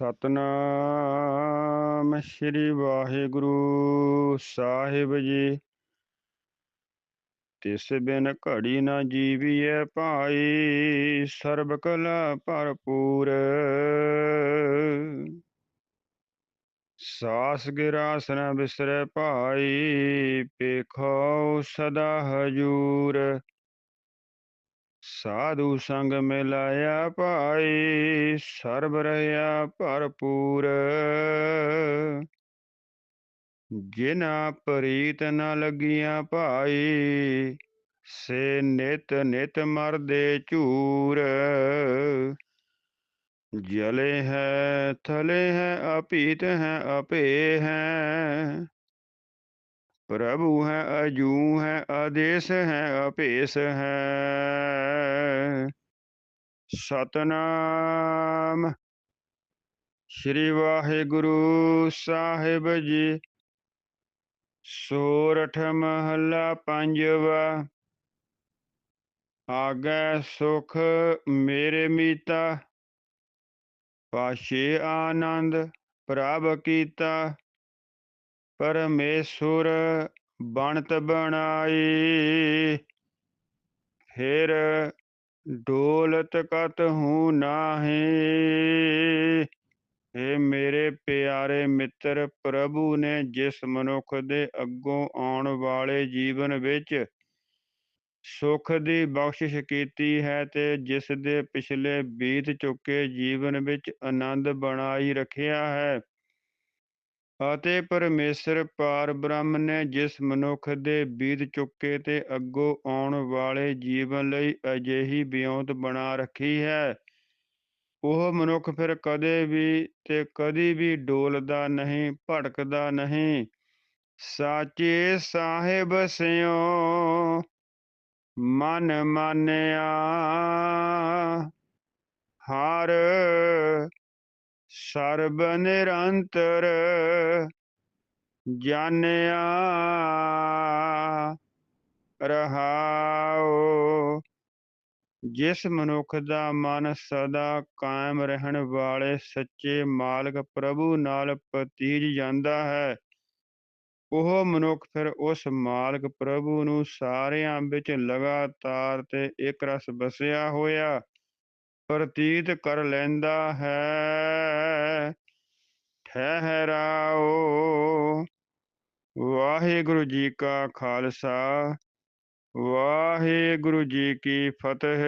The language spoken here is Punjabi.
ਸਤਨਾਮ ਸ੍ਰੀ ਵਾਹਿਗੁਰੂ ਸਾਹਿਬ ਜੀ। ਤਿਸ ਬਿਨ ਘੜੀ ਨਾ ਜੀਵੀਐ ਭਾਈ, ਸਰਬ ਕਲਾ ਭਰਪੂਰ। ਸਾਸ ਗਿਰਾਸ ਨ ਬਿਸਰੈ ਭਾਈ ਪੇਖੋ ਸਦਾ ਹਜੂਰ। ਸਾਧੂ ਸੰਗ ਮਿਲਾਇਆ ਭਾਈ, ਸਰਬ ਰਹਾ ਭਰਪੂਰ। ਜਿਨਾ ਪ੍ਰੀਤ ਨ ਲੱਗੀਆਂ ਭਾਈ, ਸੇ ਨਿਤ ਨਿਤ ਮਰਦੇ ਝੂਰ। ਜਲੇ ਹੈ, ਥਲੇ ਹੈ, ਅਪੀਤ ਹੈ, ਅਪੇ ਹੈ। ਪ੍ਰਭੂ ਹੈ, ਅਜੂ ਹੈ, ਆਦੇਸ਼ ਹੈ ਅਪੇਸ਼ ਹੈ। ਸਤਨਾਮ ਸ੍ਰੀ ਵਾਹਿਗੁਰੂ ਸਾਹਿਬ ਜੀ। ਸੋਰਠ ਮਹੱਲਾ ਪੰਜਵਾ। ਆਗੈ ਸੁਖ ਮੇਰੇ ਮੀਤਾ। ਪਾਸ਼ੇ ਆਨੰਦ ਪ੍ਰਭ ਕੀਤਾ। ਪਰਮੇਸ਼ੁਰ ਬਣਤ ਬਣਾਈ। ਫਿਰ ਡੋਲਤ ਕਤ ਹੂੰ ਨਾਹੀ। ਏ ਮੇਰੇ ਪਿਆਰੇ ਮਿੱਤਰ, ਪ੍ਰਭੂ ਨੇ ਜਿਸ ਮਨੁੱਖ ਦੇ ਅੱਗੋਂ ਆਉਣ ਵਾਲੇ ਜੀਵਨ ਵਿੱਚ ਸੁਖ ਦੀ ਬਖਸ਼ਿਸ਼ ਕੀਤੀ ਹੈ ਤੇ ਜਿਸ ਦੇ ਪਿਛਲੇ ਬੀਤ ਚੁੱਕੇ ਜੀਵਨ ਵਿੱਚ ਆਨੰਦ ਬਣਾਈ ਰੱਖਿਆ ਹੈ। ਅਤੇ ਪਰਮੇਸ਼ਰ ਪਾਰ ਬ੍ਰਹਮ ਨੇ ਜਿਸ ਮਨੁੱਖ ਦੇ ਬੀਤ ਚੁੱਕੇ ਤੇ ਅੱਗੋਂ ਆਉਣ ਵਾਲੇ ਜੀਵਨ ਲਈ ਅਜਿਹੀ ਬਿਉਂਤ ਬਣਾ ਰੱਖੀ ਹੈ, ਉਹ ਮਨੁੱਖ ਫਿਰ ਕਦੇ ਵੀ ਤੇ ਕਦੀ ਵੀ ਡੋਲਦਾ ਨਹੀਂ, ਭਟਕਦਾ ਨਹੀਂ। ਸਾਚੇ ਸਾਹਿਬ ਸਿਓ, ਮਨ ਮਾਨਿਆ, ਹਰ ਸਰਬ ਨਿਰੰਤਰ ਜਾਣਿਆ ਰਹਾਓ ਜਿਸ ਮਨੁੱਖ ਦਾ ਮਨ ਸਦਾ ਕਾਇਮ ਰਹਿਣ ਵਾਲੇ ਸੱਚੇ ਮਾਲਕ ਪ੍ਰਭੂ ਨਾਲ ਪਤੀਜ ਜਾਂਦਾ ਹੈ। ਉਹ ਮਨੁੱਖ ਫਿਰ ਉਸ ਮਾਲਕ ਪ੍ਰਭੂ ਨੂੰ ਸਾਰਿਆਂ ਵਿੱਚ ਲਗਾਤਾਰ ਤੇ ਇੱਕ ਰਸ ਬਸਿਆ ਹੋਇਆ ਪ੍ਰਤੀਤ ਕਰ ਲੈਂਦਾ ਹੈ। ਠਹਿਰਾਓ। ਵਾਹਿਗੁਰੂ ਜੀ ਕਾ ਖਾਲਸਾ ਵਾਹਿਗੁਰੂ ਜੀ ਕੀ ਫਤਿਹ।